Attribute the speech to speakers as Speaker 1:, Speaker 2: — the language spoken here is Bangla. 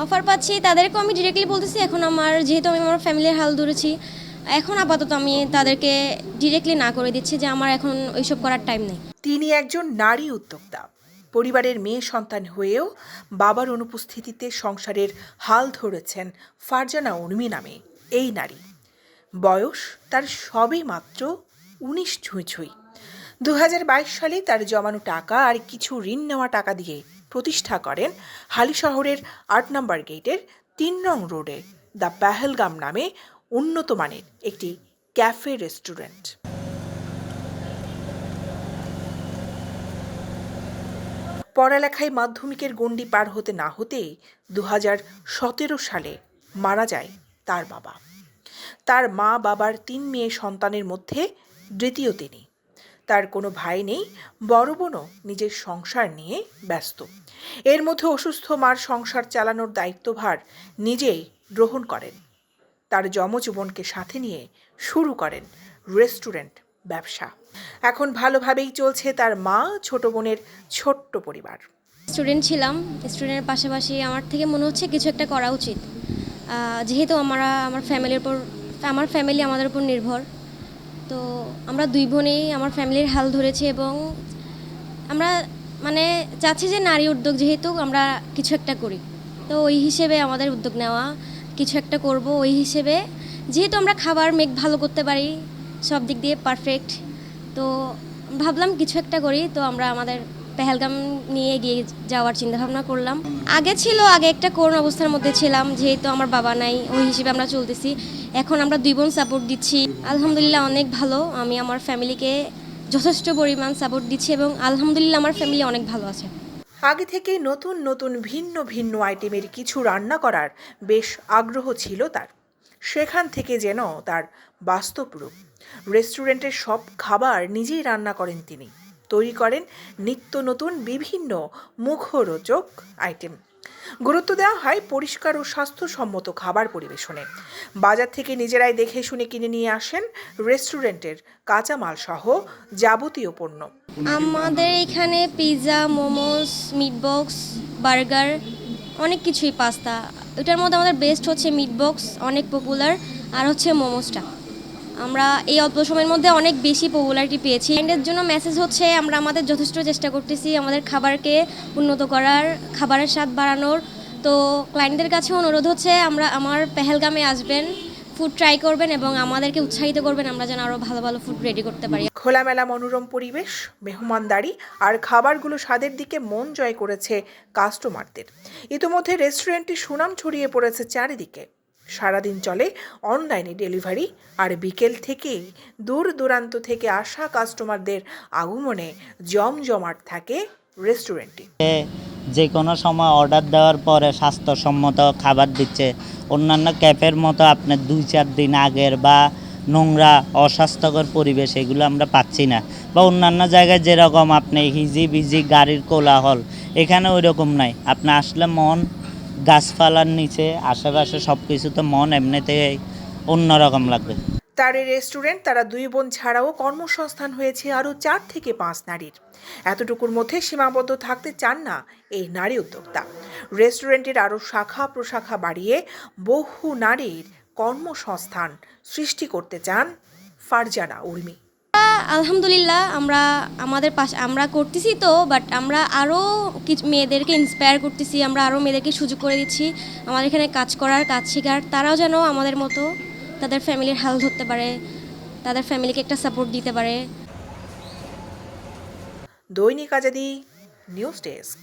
Speaker 1: অফার পাচ্ছি, তাদেরকেও আমি ডিরেক্টলি বলতেছি, এখন আমার, যেহেতু আমি আমার ফ্যামিলির হাল ধরেছি, এখন আপাতত আমি তাদেরকে ডিরেক্টলি না করে দিচ্ছি যে আমার এখন ওইসব করার টাইম নেই।
Speaker 2: তিনি একজন নারী উদ্যোক্তা, পরিবারের মেয়ে সন্তান হয়েও বাবার অনুপস্থিতিতে সংসারের হাল ধরেছেন ফারজানা উর্মি নামে এই নারী। বয়স তার সবে মাত্র উনিশ ছুঁই ছুঁই। দু হাজার বাইশ সালে তার জমানো টাকা আর কিছু ঋণ নেওয়া টাকা দিয়ে প্রতিষ্ঠা করেন হালি শহরের আট নম্বর গেটের তিন নং রোডে, দ্য পেহেলগাম নামে উন্নত মানের একটি ক্যাফে রেস্টুরেন্ট। পড়ালেখায় মাধ্যমিকের গণ্ডি পার হতে না হতেই দু সতেরো সালে মারা যায় তার বাবা। তার মা বাবার তিন মেয়ে সন্তানের মধ্যে দ্বিতীয় তিনি। তার কোনো ভাই নেই, বড় বোনও নিজের সংসার নিয়ে ব্যস্ত। এর মধ্যে অসুস্থ মার সংসার চালানোর দায়িত্বভার নিজেই গ্রহণ করেন। তার যমজ বোনকে সাথে নিয়ে শুরু করেন রেস্টুরেন্ট ব্যবসা। এখন ভালোভাবেই চলছে তার মা, ছোট বোনের ছোট্ট পরিবার।
Speaker 1: স্টুডেন্ট ছিলাম, স্টুডেন্টের পাশাপাশি আমার থেকে মনে হচ্ছে কিছু একটা করা উচিত। যেহেতু আমরা, আমার ফ্যামিলির উপর, আমার ফ্যামিলি আমাদের উপর নির্ভর। তো আমরা দুই বোনেই আমার ফ্যামিলির হাল ধরেছে এবং আমরা মানে চাচ্ছি যে নারী উদ্যোগ যেহেতু আমরা কিছু একটা করি। তো ওই হিসেবে আমাদের উদ্যোগ নেওয়া, কিছু একটা করব ওই হিসেবে। যেহেতু আমরা খাবার মেক ভালো করতে পারি, সব দিক দিয়ে পারফেক্ট তো ভাবলাম কিছু একটা করি, তো আমরা আমাদের পেহেলগাম নিয়ে এগিয়ে যাওয়ার চিন্তাভাবনা করলাম। আগে ছিল, আগে একটা করুণ অবস্থার মধ্যে ছিলাম, যেহেতু আমার বাবা নাই, ওই হিসেবে আমরা চলতেছি। এখন আমরা দুই বোন সাপোর্ট দিচ্ছি। আলহামদুলিল্লাহ অনেক ভালো, আমি আমার ফ্যামিলিকে যথেষ্ট পরিমাণ সাপোর্ট দিচ্ছি এবং আলহামদুলিল্লাহ আমার ফ্যামিলি অনেক ভালো আছে।
Speaker 2: আগে থেকেই নতুন নতুন, ভিন্ন ভিন্ন আইটেমের কিছু রান্না করার বেশ আগ্রহ ছিল তার। সেখান থেকে যেন তার বাস্তব রূপ। রেস্টুরেন্টের সব খাবার নিজেই রান্না করেন তিনি। তৈরি করেন নিত্য নতুন বিভিন্ন মুখরোচক আইটেম। গুরুত্ব দেওয়া হয় পরিষ্কার ও স্বাস্থ্যসম্মত খাবার পরিবেশনে। বাজার থেকে নিজেরাই দেখে শুনে কিনে নিয়ে আসেন রেস্টুরেন্টের কাঁচামাল সহ যাবতীয় পণ্য।
Speaker 1: আমাদের এখানে pizza momos meat box burger, অনেক কিছুই, পাস্তা। এটার মধ্যে আমাদের বেস্ট হচ্ছে মিট বক্স অনেক পপুলার আর হচ্ছে মোমোসটা। আমরা এই অল্প সময়ের মধ্যে অনেক বেশি পপুলারিটি পেয়েছি। এর জন্য মেসেজ হচ্ছে, আমরা আমাদের যথেষ্ট চেষ্টা করতেছি আমাদের খাবারকে উন্নত করার, খাবারের স্বাদ বাড়ানোর। তো ক্লায়েন্টদের কাছে অনুরোধ হচ্ছে, আমরা আমার পেহেলগামে আসবেন ফুড ট্রাই করবেন এবং আমাদেরকে উৎসাহিত করবেন, আমরা যেন আরও ভালো ভালো ফুড রেডি করতে পারি।
Speaker 2: খোলামেলা মনোরম পরিবেশ, মেহমানদারি আর খাবারগুলো স্বাদের দিকে মন জয় করেছে কাস্টমারদের ইতিমধ্যে রেস্টুরেন্টটি সুনাম ছড়িয়ে পড়েছে চারিদিকে। সারাদিন চলে অনলাইনে ডেলিভারি আর বিকেল থেকেই দূর দূরান্ত থেকে আসা কাস্টমারদের আগমনে জমজমাট থাকে রেস্টুরেন্টটি
Speaker 3: যে কোনো সময় অর্ডার দেওয়ার পরে স্বাস্থ্যসম্মত খাবার দিচ্ছে। অন্যান্য ক্যাফের মতো আপনার দুই চার দিন আগের বা নোংরা, অস্বাস্থ্যকর পরিবেশ এগুলো আমরা পাচ্ছি না। বা অন্যান্য জায়গায় যেরকম আপনি হিজি বিজি গাড়ির কোলাহল, এখানে ওই রকম নাই। আপনি আসলে মন গাছপালার নিচে, আশেপাশে সব কিছুতে মন এমনিতেই অন্যরকম লাগবে।
Speaker 2: তার রেস্টুরেন্ট তারা দুই বোন ছাড়াও কর্মসংস্থান হয়েছে আরও চার থেকে পাঁচ নারীর। এতটুকুর মধ্যে সীমাবদ্ধ থাকতে চান না এই নারী উদ্যোক্তা। রেস্টুরেন্টের আরও শাখা প্রশাখা বাড়িয়ে বহু নারীর কর্মসংস্থান সৃষ্টি করতে চান ফারজানা উর্মি।
Speaker 1: আলহামদুলিল্লাহ, আমরা আমাদের পাশে, আমরা করতেছি তো বাট আমরা আরও কিছু মেয়েদেরকে ইন্সপায়ার করতেছি, আমরা আরও মেয়েদেরকে সুযোগ করে দিচ্ছি। আমাদের এখানে কাজ করার, কাজ শেখার, তারাও যেন আমাদের মতো তাদের ফ্যামিলির হাল ধরতে পারে, তাদের ফ্যামিলিকে একটা সাপোর্ট দিতে পারে।
Speaker 2: দৈনিক আজাদি, নিউজ ডেস্ক।